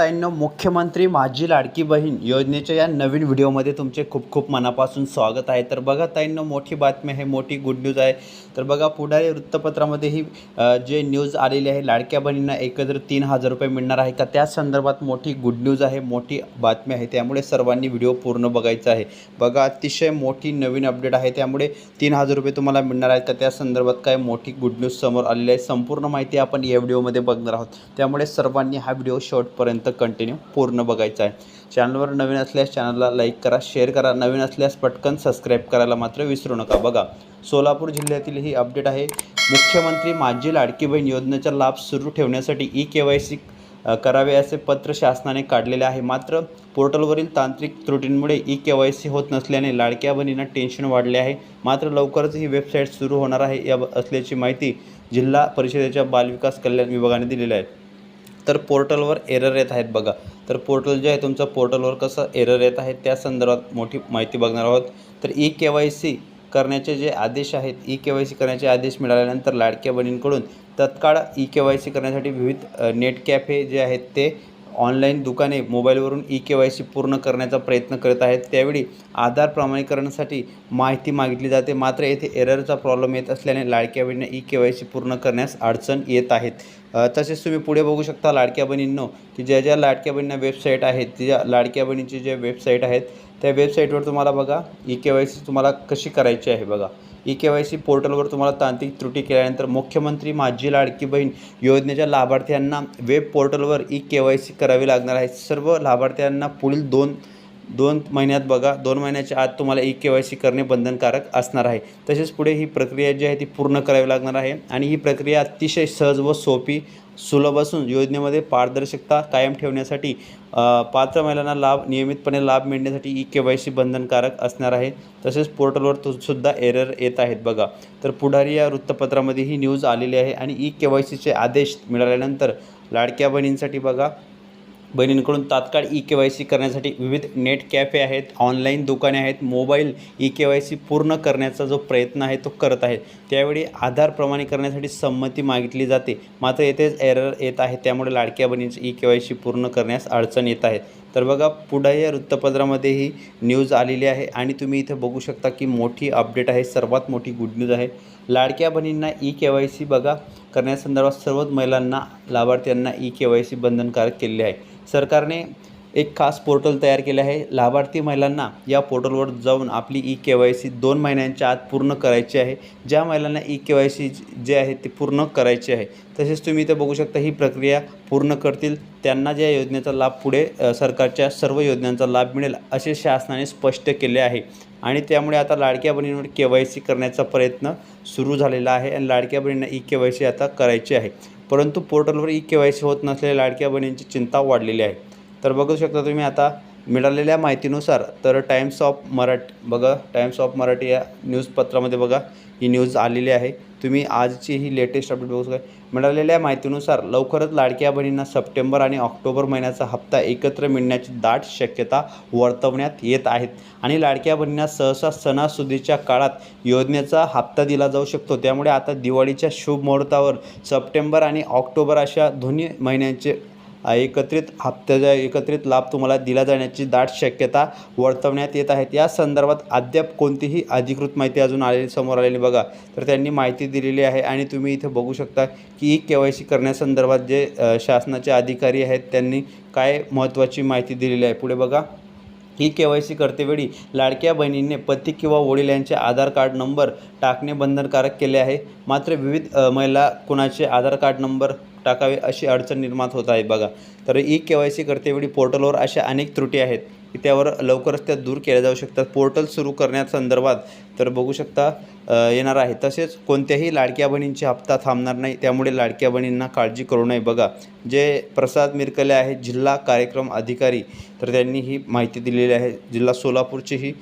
ताईंनो मुख्यमंत्री माझी लाडकी बहीण योजनेच्या या नवीन व्हिडिओमध्ये तुमचे खूप खूप मनापासून स्वागत आहे. तर बघा ताईंनो मोठी बातमी आहे मोठी गुड न्यूज आहे. तर बघा पुढारी वृत्तपत्रामध्येही जे न्यूज आलेली आहे लाडक्या बहिणींना एकत्र तीन हजार रुपये मिळणार आहे का? त्या संदर्भात मोठी गुड न्यूज आहे मोठी बातमी आहे. त्यामुळे सर्वांनी व्हिडिओ पूर्ण बघायचा आहे. बघा अतिशय मोठी नवीन अपडेट आहे. त्यामुळे तीन हजार रुपये तुम्हाला मिळणार आहेत का? त्या संदर्भात काय मोठी गुड न्यूज समोर आलेली आहे. संपूर्ण माहिती आपण या व्हिडिओमध्ये बघणार आहोत. त्यामुळे सर्वांनी हा व्हिडिओ शेवटपर्यंत कंटिन्यू पूर्ण बघायचा आहे. चॅनलवर नवीन असल्यास चॅनलला लाईक करा शेअर करा. नवीन असल्यास पटकन सबस्क्राईब करायला मात्र विसरू नका बघा. सोलापूर जिल्ह्यातील ही अपडेट आहे. मुख्यमंत्री माझी लाडकी बहीण योजनेचा लाभ सुरू ठेवण्यासाठी ई के वाय सी करावे असे पत्र शासनाने काढलेले आहे. मात्र पोर्टलवरील तांत्रिक त्रुटींमुळे ई के वाय सी होत नसल्याने लाडक्या बहिणींना टेन्शन वाढले आहे. मात्र लवकरच ही वेबसाईट सुरू होणार आहे या असल्याची माहिती जिल्हा परिषदेच्या बालविकास कल्याण विभागाने दिलेली आहे. तर पोर्टलवर एरर येत आहेत बघा. तर पोर्टल जे आहे तुमचं पोर्टलवर कसं एरर येत आहे त्या संदर्भात मोठी माहिती बघणार आहोत. तर ई के वाय सी करण्याचे जे आदेश आहेत ई के वाय सी करण्याचे आदेश मिळाल्यानंतर लाडक्या बहिणींकडून तत्काळ ई के वाय सी करण्यासाठी विविध नेट कॅफे जे आहेत ते ऑनलाईन दुकाने मोबाईलवरून ई के वाय सी पूर्ण करण्याचा प्रयत्न करत आहेत. त्यावेळी आधार प्रमाणीकरणासाठी माहिती मागितली जाते. मात्र येथे एररचा प्रॉब्लेम येत असल्याने लाडक्या बहिणींना ई के वाय सी पूर्ण करण्यास अडचण येत आहेत तसेच तुम्ही पुढे बघू शकता लाडक्या बहिणींनो की ज्या ज्या लाडक्या बहिणींना वेबसाईट आहेत ज्या लाडक्या बहिणींची ज्या वेबसाईट आहेत त्या वेबसाईटवर तुम्हाला बघा ई के वाय सी तुम्हाला कशी करायची आहे बघा. ई के वाय सी पोर्टलवर तुम्हाला तांत्रिक त्रुटी केल्यानंतर मुख्यमंत्री माझी लाडकी बहीण योजनेच्या लाभार्थ्यांना वेब पोर्टलवर ई के वाय सी करावी लागणार आहे. सर्व लाभार्थ्यांना पुढील दोन दोन महिन्यात बघा दोन महिन्याच्या आत तुम्हाला ई के वाय सी करणे बंधनकारक असणार आहे. तसेच पुढे ही प्रक्रिया जी आहे ती पूर्ण करावी लागणार आहे आणि ही प्रक्रिया अतिशय सहज व सोपी सुलभ असून योजनेमध्ये पारदर्शकता कायम ठेवण्यासाठी पात्र महिलांना लाभ नियमितपणे लाभ मिळण्यासाठी ई के वाय सी बंधनकारक असणार आहे. तसेच पोर्टलवर तो सुद्धा एरर येत आहेत बघा. तर पुढारी या वृत्तपत्रामध्ये ही न्यूज आलेली आहे आणि ई के वाय सीचे आदेश मिळाल्यानंतर लाडक्या बहिणींसाठी बघा बहिणींकडून तात्काळ ई के वाय सी करण्यासाठी विविध नेट कॅफे आहेत ऑनलाईन दुकाने आहेत mobile E K Y C पूर्ण करण्याचा जो प्रयत्न आहे तो करत आहे त्यावेळी आधार प्रमाणीकरणासाठी संमती मागितली जाते. मात्र येथेच एरर येत आहे त्यामुळे लाडक्या बहिणींची ई के वाय सी पूर्ण करण्यास अडचण येत आहे. तर बघा पुढे या वृत्तपत्रामध्ये ही न्यूज आलेली आहे आणि तुम्ही इथे बघू शकता की मोठी अपडेट आहे सर्वात मोठी गुड न्यूज आहे. लाडक्या बहिणींना ई के वाय सी बघा करण्यासंदर्भात सर्वच महिलांना लाभार्थ्यांना ई के वाय सी बंधनकारक केले आहे. सरकारने एक खास पोर्टल तयार केले आहे. लाभार्थी महिलांना या पोर्टलवर जाऊन आपली ई के वाय सी दोन महिन्यांच्या आत पूर्ण करायची आहे. ज्या महिलांना ई के वाय सी जे आहे ते पूर्ण करायचे आहे. तसेच तुम्ही इथे बघू शकता ही प्रक्रिया पूर्ण करतील. त्यांना ज्या योजनेचा लाभ पुढे सरकारच्या सर्व योजनांचा लाभ मिळेल असे शासनाने स्पष्ट केले आहे. आणि त्यामुळे आता लाडक्या बहिणींवर के वाय सी करण्याचा प्रयत्न सुरू झालेला आहे आणि लाडक्या बहिणींना ई के वाय सी आता करायची आहे. परंतु पोर्टलवर ई के वाय सी होत नसलेल्या लाडक्या बहिणींची चिंता वाढलेली आहे. तर बघू शकता तुम्ही आता मिळालेल्या माहितीनुसार तर टाइम्स ऑफ मराठी बघा टाइम्स ऑफ मराठी या न्यूजपत्रामध्ये बघा ही न्यूज आलेली आहे. तुम्ही आजची ही लेटेस्ट अपडेट बघू शकता. मिळालेल्या माहितीनुसार लवकरच लाडक्या बहिणींना सप्टेंबर आणि ऑक्टोबर महिन्याचा हप्ता एकत्र मिळण्याची दाट शक्यता वर्तवण्यात येत आहेत आणि लाडक्या बहिणींना सहसा सणासुदीच्या काळात योजनेचा हप्ता दिला जाऊ शकतो. त्यामुळे आता दिवाळीच्या शुभ मुहूर्तावर सप्टेंबर आणि ऑक्टोबर अशा दोन्ही महिन्यांचे एकत्रित हप्त्याचा एकत्रित लाभ तुम्हाला दिला जाण्याची दाट शक्यता वर्तवण्यात येत आहेत. या संदर्भात अद्याप कोणतीही अधिकृत माहिती अजून आलेली समोर आलेली बघा. तर त्यांनी माहिती दिलेली आहे आणि तुम्ही इथे बघू शकता की ई के वाय सी करण्यासंदर्भात जे शासनाचे अधिकारी आहेत त्यांनी काय महत्त्वाची माहिती दिलेली आहे. पुढे बघा. ही के वाय सी करतेवेळी लाडक्या बहिणीने पती किंवा वडील यांचे आधार कार्ड नंबर टाकणे बंधनकारक केले आहे. मात्र विविध महिला कुणाचे आधार कार्ड नंबर टाकावे अशी अडचण निर्माण होत आहे. बघा तर ई के वाय सी करतेवेळी पोर्टलवर अशा अनेक त्रुटी आहेत की त्यावर लवकरच त्या दूर केल्या जाऊ शकतात. पोर्टल सुरू करण्यासंदर्भात तर बघू शकता येणार आहे. तसेच कोणत्याही लाडक्या बहिणींचे हप्ता थांबणार नाही. त्यामुळे लाडक्या बहिणींना काळजी करू नये. बघा जे प्रसाद मिरकले आहेत जिल्हा कार्यक्रम अधिकारी तर त्यांनी ही माहिती दिलेली आहे. जिल्हा सोलापूरची ही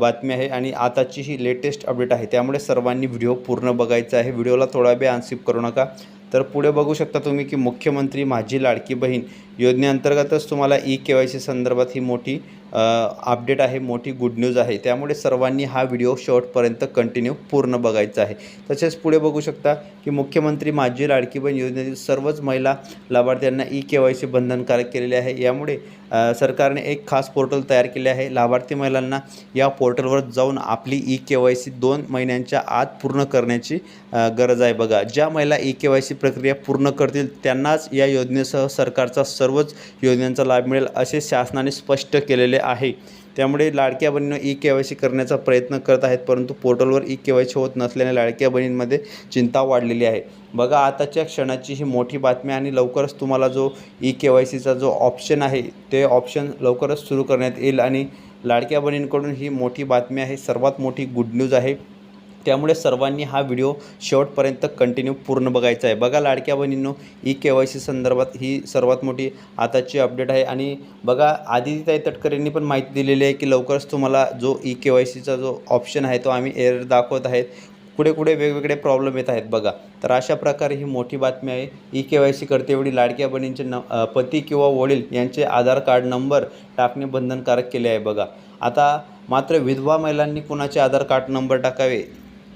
बातमी आहे आणि आताची ही लेटेस्ट अपडेट आहे. त्यामुळे सर्वांनी व्हिडिओ पूर्ण बघायचा आहे. व्हिडिओला थोडा वेळ अनसिप करू नका. तर पुढे बघू शकता तुम्ही की मुख्यमंत्री माझी लाडकी बहीण योजनेअंतर्गतच तुम्हाला ई के वाय सी संदर्भात ही मोठी अपडेट आहे मोठी गुड न्यूज आहे. त्यामुळे सर्वांनी हा व्हिडिओ शॉर्टपर्यंत कंटिन्यू पूर्ण बघायचा आहे. तसेच पुढे बघू शकता की मुख्यमंत्री माझी लाडकी बहीण योजनेतील सर्वच महिला लाभार्थ्यांना ई के वाय सी बंधनकारक केलेले आहे. यामुळे सरकारने एक खास पोर्टल तयार केले आहे. लाभार्थी महिलांना या पोर्टलवर जाऊन आपली ई के वाय सी दोन महिन्यांच्या आत पूर्ण करण्याची गरज आहे. बघा ज्या महिला ई के वाय सी प्रक्रिया पूर्ण करतील त्यांनाच या योजनेसह सरकारचा सर्वच योजनांचा लाभ मिळेल असे शासनाने स्पष्ट केलेले आहे. त्यामुळे लाडक्या बहिणीनं ई के वाय सी करण्याचा प्रयत्न करत आहेत परंतु पोर्टलवर ई के वाय सी होत नसल्याने लाडक्या बहिणींमध्ये चिंता वाढलेली आहे. बघा आताच्या क्षणाची ही मोठी बातमी आणि लवकरच तुम्हाला जो ई के वाय सीचा जो ऑप्शन आहे ते ऑप्शन लवकरच सुरू करण्यात येईल आणि लाडक्या बहिणींकडून ही मोठी बातमी आहे. सर्वात मोठी गुड न्यूज आहे. त्यामुळे सर्वांनी हा व्हिडिओ शेवटपर्यंत कंटिन्यू पूर्ण बघायचा आहे. बघा लाडक्या बहिणींनो ई के वाय सी संदर्भात ही सर्वात मोठी आताची अपडेट आहे. आणि बघा आदितीताई तटकरेंनी पण माहिती दिलेली आहे की लवकरच तुम्हाला जो ई के वाय सीचा जो ऑप्शन आहे तो आम्ही एरर दाखवत आहेत. कुठे कुठे वेगवेगळे प्रॉब्लेम येत आहेत बघा. तर अशा प्रकारे ही मोठी बातमी आहे. ई के वाय सी करतेवेळी लाडक्या बहिणींचे न पती किंवा वडील यांचे आधार कार्ड नंबर टाकणे बंधनकारक केले आहे बघा. आता मात्र विधवा महिलांनी कुणाचे आधार कार्ड नंबर टाकावे?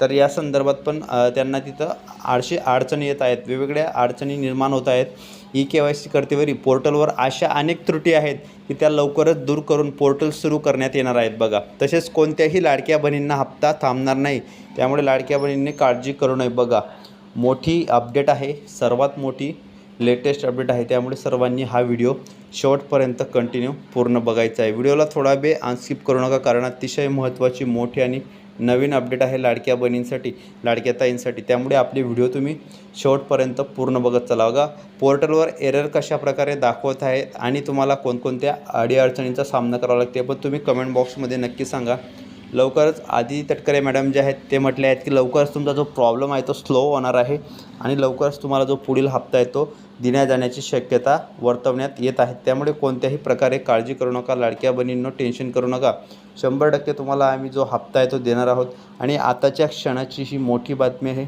तर या संदर्भात पण त्यांना तिथं आडशे अडचणी येत आहेत वेगवेगळ्या अडचणी निर्माण होत आहेत. ई के वाय सी करतेवेळी पोर्टलवर अशा अनेक त्रुटी आहेत की त्या लवकरच दूर करून पोर्टल सुरू करण्यात येणार आहेत बघा. तसेच कोणत्याही लाडक्या बहिणींना हप्ता थांबणार नाही. त्यामुळे लाडक्या बहिणींनी काळजी करू नये बघा. मोठी अपडेट आहे सर्वात मोठी लेटेस्ट अपडेट आहे. त्यामुळे सर्वांनी हा व्हिडिओ शेवटपर्यंत कंटिन्यू पूर्ण बघायचा आहे. व्हिडिओला थोडा वेळ अनस्किप करू नका कारण अतिशय महत्त्वाची मोठी आणि नवीन अपडेट आहे लाडक्या बहिणींसाठी लाडक्या ताईंसाठी. त्यामुळे आपले व्हिडिओ तुम्ही शेवटपर्यंत पूर्ण बघत चला बघा. पोर्टलवर एरर कशा प्रकारे दाखवत आहेत आणि तुम्हाला कोणकोणत्या अडीअडचणींचा सामना करावा लागते पण तुम्ही कमेंट बॉक्समध्ये नक्की सांगा. लवकरच आधी तटकरे मॅडम जे आहेत ते म्हटले आहेत की लवकरच तुमचा जो प्रॉब्लेम आहे तो स्लो होणार आहे आणि लवकरच तुम्हाला जो पुढील हप्ता आहे तो देण्यात जाण्याची शक्यता वर्तवण्यात येत आहे. त्यामुळे कोणत्याही प्रकारे काळजी करू नका लाडक्या बहिणींनो टेन्शन करू नका. शंभर टक्के तुम्हाला आम्ही जो हप्ता आहे तो देणार आहोत. आणि आताच्या क्षणाची ही मोठी बातमी आहे.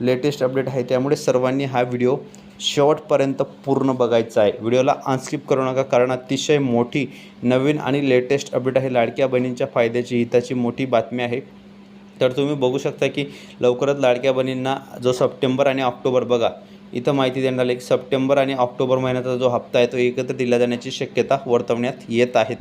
लेटेस्ट अपडेट आहे. त्यामुळे सर्वांनी हा व्हिडिओ शेवटपर्यंत पूर्ण बघायचं आहे. व्हिडिओला अनस्किप करू नका कारण अतिशय मोठी नवीन आणि लेटेस्ट अपडेट आहे लाडक्या बहिणींच्या फायद्याची. हिताची मोठी बातमी आहे. तर तुम्ही बघू शकता की लवकरच लाडक्या बहिणींना जो सप्टेंबर आणि ऑक्टोबर बघा इथं माहिती देण्यात आली की सप्टेंबर आणि ऑक्टोबर महिन्याचा जो हप्ता आहे तो एकत्र दिला जाण्याची शक्यता वर्तवण्यात येत आहेत.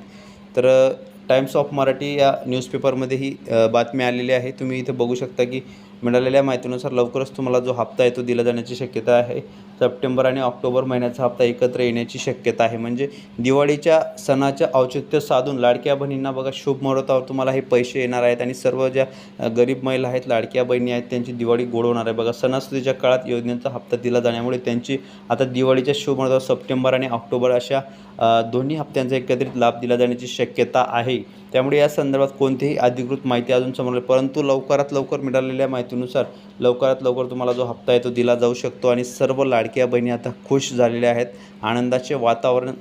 तर टाइम्स ऑफ मराठी या न्यूजपेपरमध्ये ही बातमी आलेली आहे. तुम्ही इथे बघू शकता की मिळालेल्या माहितीनुसार लवकरच तुम्हाला जो हप्ता आहे तो दिला जाण्याची शक्यता आहे. सप्टेंबर आणि ऑक्टोबर महिन्याचा हप्ता एकत्र येण्याची शक्यता आहे. म्हणजे दिवाळीच्या सणाचं औचित्य साधून लाडक्या बहिणींना बघा शुभ मुहूर्तावर तुम्हाला हे पैसे येणार आहेत आणि सर्व ज्या गरीब महिला आहेत लाडक्या बहिणी आहेत त्यांची दिवाळी गोड होणार आहे. बघा सणासुदीच्या काळात योजनेचा हप्ता दिला जाण्यामुळे त्यांची आता दिवाळीच्या शुभ मुहूर्तावर सप्टेंबर आणि ऑक्टोबर अशा दोन्ही हप्त्यांचा एकत्रित लाभ दिला जाण्याची शक्यता आहे. त्यामुळे या संदर्भात कोणतीही अधिकृत माहिती अजून समोर नाही. परंतु लवकरात लवकर मिळालेल्या माहितीनुसार लवकरात लवकर तुम्हाला जो हप्ता आहे तो दिला जाऊ शकतो आणि सर्व लाडक्या बहिणी आता खुश झालेल्या आहेत आनंदाचे वातावरण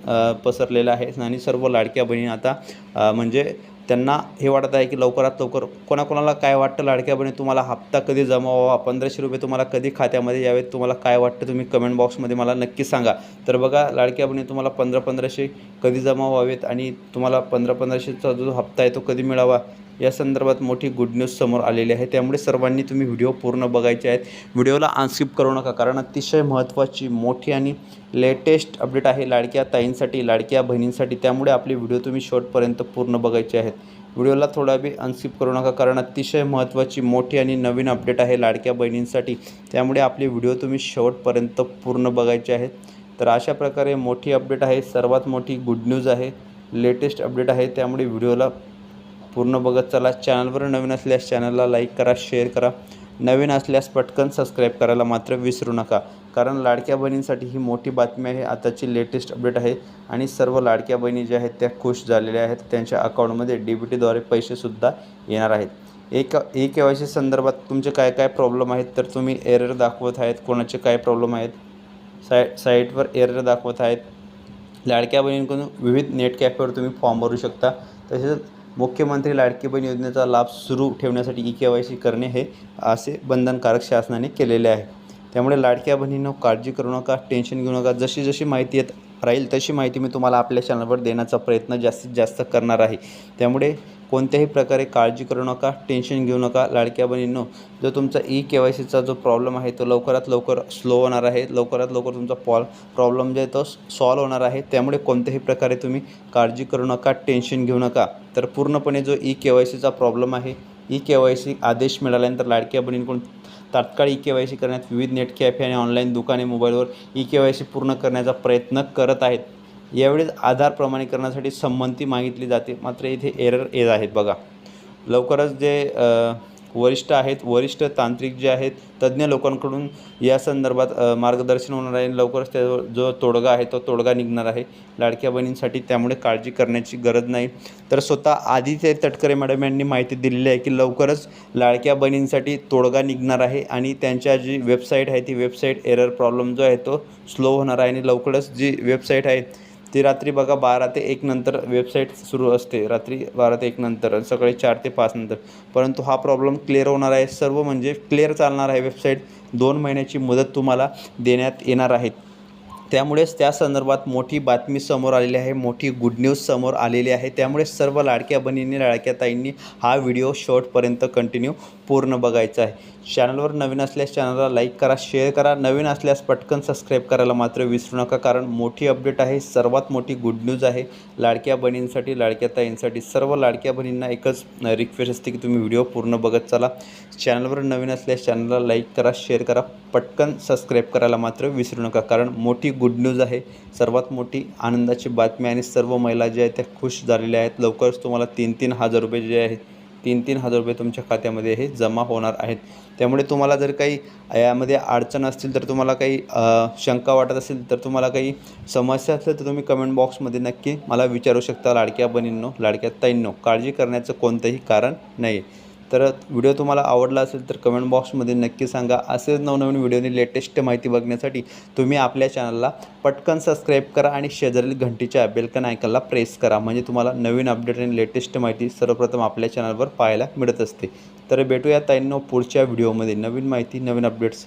पसरलेलं आहे आणि सर्व लाडक्या बहिणी आता म्हणजे त्यांना हे वाटत आहे की लवकरात लवकर कोणाकोणाला काय वाटतं? लाडक्या बहिणी तुम्हाला हप्ता कधी जमा व्हावा पंधराशे रुपये तुम्हाला कधी खात्यामध्ये यावेत? तुम्हाला काय वाटतं? तुम्ही कमेंट बॉक्समध्ये मला नक्की सांगा. तर बघा लाडक्या बहिणी तुम्हाला पंधरा पंधराशे कधी जमा व्हावेत आणि तुम्हाला पंधरा पंधराशेचा जो हप्ता आहे तो कधी मिळावा? या संदर्भात मोठी गुड न्यूज समोर आलेली आहे. त्यामुळे सर्वांनी तुम्ही व्हिडिओ पूर्ण बघायचे आहेत. व्हिडिओला अनस्किप करू नका कारण अतिशय महत्त्वाची मोठी आणि लेटेस्ट अपडेट आहे लाडक्या ताईंसाठी लाडक्या बहिणींसाठी. त्यामुळे आपले व्हिडिओ तुम्ही शॉर्टपर्यंत पूर्ण बघायचे आहेत. व्हिडिओला थोडा बी अनस्किप करू नका कारण अतिशय महत्त्वाची मोठी आणि नवीन अपडेट आहे लाडक्या बहिणींसाठी. त्यामुळे आपले व्हिडिओ तुम्ही शेवटपर्यंत पूर्ण बघायचे आहेत. तर अशा प्रकारे मोठी अपडेट आहे सर्वात मोठी गुड न्यूज आहे लेटेस्ट अपडेट आहे. त्यामुळे व्हिडिओला पूर्ण बघत चला. चॅनलवर नवीन असल्यास चॅनलला लाईक करा शेअर करा. नवीन असल्यास पटकन सबस्क्राईब करायला मात्र विसरू नका. कारण लाडक्या बहिणींसाठी ही मोठी बातमी आहे. आताची लेटेस्ट अपडेट आहे. आणि सर्व लाडक्या बहिणी ज्या आहेत त्या खुश झालेल्या आहेत. त्यांच्या अकाउंटमध्ये डी बी टीद्वारे पैसेसुद्धा येणार आहेत. एक ई के वाय सी संदर्भात तुमचे काय काय प्रॉब्लेम आहेत? तर तुम्ही एरर दाखवत आहेत. कोणाचे काय प्रॉब्लेम आहेत? साय साईटवर एरर दाखवत आहेत. लाडक्या बहिणींकडून विविध नेट कॅफेवर तुम्ही फॉर्म भरू शकता. तसेच मुख्यमंत्री लाडकी बहीण योजनेचा लाभ सुरू ठेवण्यासाठी ई के वाय सी करणे हे असे बंधनकारक शासनाने केलेले आहे. त्यामुळे लाडक्या बहिणींनो काळजी करू नका टेन्शन घेऊ नका. जशी जशी माहिती येत राहील तशी माहिती मी तुम्हाला आपल्या चॅनलवर देण्याचा प्रयत्न जास्तीत जास्त करणार आहे. त्यामुळे कोणत्याही प्रकारे काळजी करू नका टेन्शन घेऊ नका. लाडक्या बहिणींनो जो तुमचा ई के वाय सीचा जो प्रॉब्लेम आहे तो लवकरात लवकर स्लो होणार आहे. लवकरात लवकर तुमचा पॉल प्रॉब्लेम जो आहे तो सॉल्व होणार आहे. त्यामुळे कोणत्याही प्रकारे तुम्ही काळजी करू नका टेन्शन घेऊ नका. तर पूर्णपणे जो ई के वाय सीचा प्रॉब्लेम आहे ई के वाय सी आदेश मिळाल्यानंतर लाडक्या बहिणींकडून तात्काळ ई के वाय सी करण्यात विविध नेट कॅफे आणि ऑनलाईन दुकाने मोबाईलवर ई के वाय सी पूर्ण करण्याचा प्रयत्न करत आहेत. यावेळेस आधार प्रमाणीकरणासाठी संमती मागितली जाते. मात्र इथे एरर येत आहेत बघा. लवकरच जे वरिष्ठ आहेत वरिष्ठ तांत्रिक जे आहेत तज्ज्ञ लोकांकडून या संदर्भात मार्गदर्शन होणार आहे. लवकरच त्या जो तोडगा आहे तो तोडगा निघणार आहे. लाडक्या बहिणींसाठी त्यामुळे काळजी करण्याची गरज नाही. तर स्वतः आदित्य तटकरे मॅडम यांनी माहिती दिलेली आहे की लवकरच लाडक्या बहिणींसाठी तोडगा निघणार आहे आणि त्यांच्या जी वेबसाईट आहे ती वेबसाईट एरर प्रॉब्लेम जो आहे तो स्लो होणार आहे आणि लवकरच जी वेबसाईट आहे ती रात्री बघा बारा ते एक नंतर वेबसाईट सुरू असते. रात्री बारा ते एक नंतर सकाळी चार ते पाच नंतर. परंतु हा प्रॉब्लेम क्लिअर होणार आहे. सर्व म्हणजे क्लिअर चालणार आहे वेबसाईट. दोन महिन्याची मुदत तुम्हाला देण्यात येणार आहे. त्यामुळेच त्या संदर्भात मोठी बातमी समोर आलेली आहे मोठी गुड न्यूज समोर आलेली आहे. त्यामुळे सर्व लाडक्या बहिणींनी लाडक्या ताईंनी हा व्हिडिओ शॉर्टपर्यंत कंटिन्यू पूर्ण बघायचा आहे. चॅनलवर नवीन असल्यास चॅनलला लाईक करा शेअर करा. नवीन असल्यास पटकन सबस्क्राईब करायला मात्र विसरू नका कारण मोठी अपडेट आहे सर्वात मोठी गुड न्यूज आहे. लाडक्या बहिणींसाठी लाडक्या ताईंसाठी सर्व लाडक्या बहिणींना एकच रिक्वेस्ट असते की तुम्ही व्हिडिओ पूर्ण बघत चला. चॅनलवर नवीन असल्यास चॅनलला लाईक करा शेअर करा. पटकन सबस्क्राईब करायला मात्र विसरू नका कारण मोठी गुड न्यूज आहे. सर्वात मोठी आनंदाची बातमी आणि सर्व महिला ज्या आहेत त्या खुश झालेल्या आहेत. लवकरच तुम्हाला तीन तीन हजार रुपये जे आहेत तीन तीन हजार रुपये तुमच्या खात्यामध्ये हे जमा होणार आहेत. त्यामुळे तुम्हाला जर काही यामध्ये अडचण असतील तर तुम्हाला काही शंका वाटत असेल तर तुम्हाला काही समस्या असेल तर तुम्ही कमेंट बॉक्समध्ये नक्की मला विचारू शकता लाडक्या बनींनो लाडक्या ताईंनो. काळजी करण्याचं कोणतंही कारण नाही तर व्हिडिओ तुम्हाला आवडला असेल तर कमेंट बॉक्समध्ये नक्की सांगा. असेच नवनवीन व्हिडिओनी लेटेस्ट माहिती बघण्यासाठी तुम्ही आपल्या चॅनलला पटकन सबस्क्राईब करा आणि शेजारील घंटीच्या बेलकन आयकनला प्रेस करा. म्हणजे तुम्हाला नवीन अपडेट आणि लेटेस्ट माहिती सर्वप्रथम आपल्या चॅनलवर पाहायला मिळत असते. तर भेटूया ताईंनो पुढच्या व्हिडिओमध्ये नवीन माहिती नवीन अपडेट्स